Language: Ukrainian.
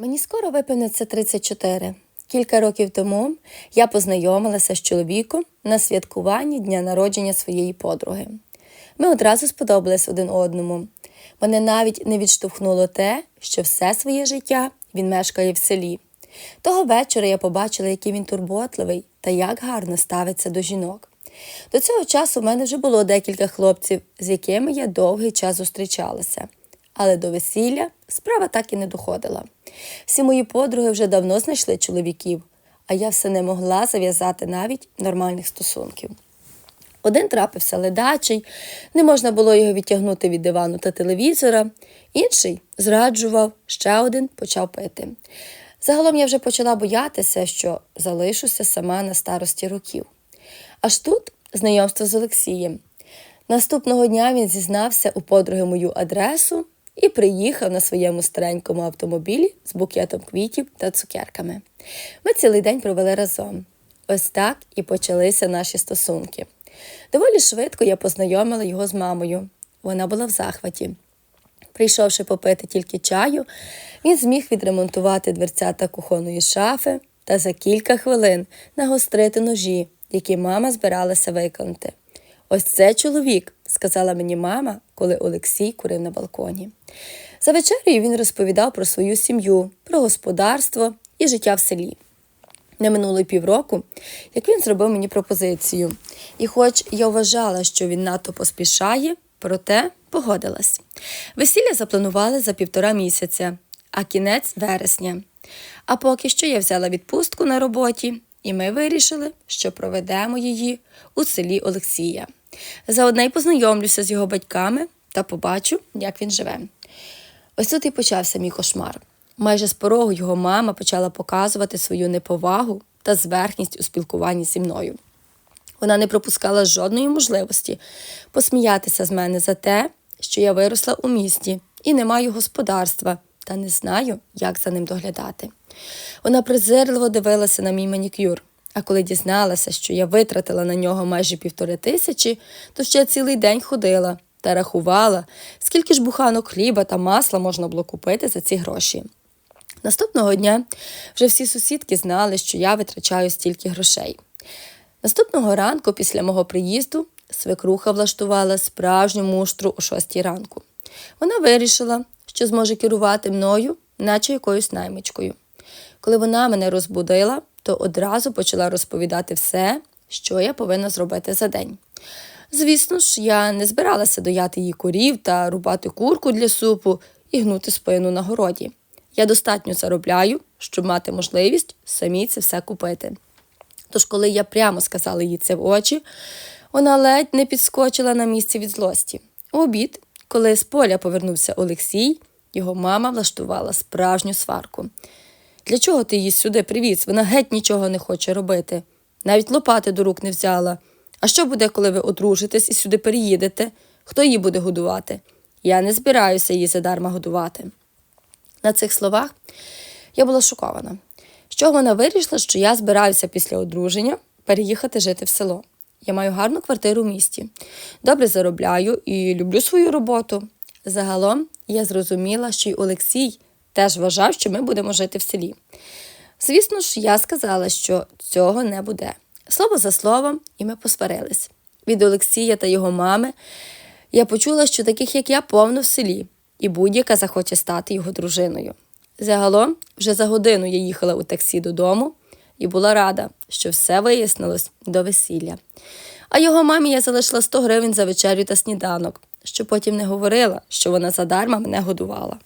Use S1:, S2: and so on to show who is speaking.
S1: Мені скоро виповниться 34. Кілька років тому я познайомилася з чоловіком на святкуванні дня народження своєї подруги. Ми одразу сподобались один одному. Мене навіть не відштовхнуло те, що все своє життя він мешкає в селі. Того вечора я побачила, який він турботливий та як гарно ставиться до жінок. До цього часу в мене вже було декілька хлопців, з якими я довгий час зустрічалася. Але до весілля справа так і не доходила. Всі мої подруги вже давно знайшли чоловіків, а я все не могла зав'язати навіть нормальних стосунків. Один трапився ледачий, не можна було його відтягнути від дивану та телевізора, інший зраджував, ще один почав пити. Загалом я вже почала боятися, що залишуся сама на старості років. Аж тут знайомство з Олексієм. Наступного дня він зізнався у подруги мою адресу і приїхав на своєму старенькому автомобілі з букетом квітів та цукерками. Ми цілий день провели разом. Ось так і почалися наші стосунки. Доволі швидко я познайомила його з мамою. Вона була в захваті. Прийшовши попити тільки чаю, він зміг відремонтувати дверцята кухонної шафи та за кілька хвилин нагострити ножі, які мама збиралася виконати. Ось це чоловік, сказала мені мама, коли Олексій курив на балконі. За вечерею він розповідав про свою сім'ю, про господарство і життя в селі. Не минуло півроку, як він зробив мені пропозицію. І хоч я вважала, що він надто поспішає, проте погодилась. Весілля запланували за півтора місяця, а кінець вересня. А поки що я взяла відпустку на роботі, і ми вирішили, що проведемо її у селі Олексія. Заодне й познайомлюся з його батьками та побачу, як він живе. Ось тут і почався мій кошмар. Майже з порогу його мама почала показувати свою неповагу та зверхність у спілкуванні зі мною. Вона не пропускала жодної можливості посміятися з мене за те, що я виросла у місті і не маю господарства та не знаю, як за ним доглядати. Вона презирливо дивилася на мій манікюр, а коли дізналася, що я витратила на нього майже півтори тисячі, то ще цілий день ходила та рахувала, скільки ж буханок хліба та масла можна було купити за ці гроші. Наступного дня вже всі сусідки знали, що я витрачаю стільки грошей. Наступного ранку, після мого приїзду, свекруха влаштувала справжню муштру о шостій ранку. Вона вирішила, що зможе керувати мною, наче якоюсь наймичкою. Коли вона мене розбудила, то одразу почала розповідати все, що я повинна зробити за день. Звісно ж, я не збиралася дояти її корів та рубати курку для супу і гнути спину на городі. Я достатньо заробляю, щоб мати можливість самі це все купити. Тож, коли я прямо сказала їй це в очі, вона ледь не підскочила на місці від злості. У обід, коли з поля повернувся Олексій, його мама влаштувала справжню сварку. Для чого ти її сюди привіз? Вона геть нічого не хоче робити. Навіть лопати до рук не взяла. А що буде, коли ви одружитесь і сюди переїдете? Хто її буде годувати? Я не збираюся її задарма годувати. На цих словах я була шокована. Чого вона вирішила, що я збираюся після одруження переїхати жити в село. Я маю гарну квартиру в місті, добре заробляю і люблю свою роботу. Загалом я зрозуміла, що й Олексій теж вважав, що ми будемо жити в селі. Звісно ж, я сказала, що цього не буде. Слово за словом, і ми посварились. Від Олексія та його мами я почула, що таких, як я, повно в селі, і будь-яка захоче стати його дружиною. Загалом, вже за годину я їхала у таксі додому і була рада, що все вияснилось до весілля. А його мамі я залишила 100 гривень за вечерю та сніданок, що потім не говорила, що вона задарма мене годувала.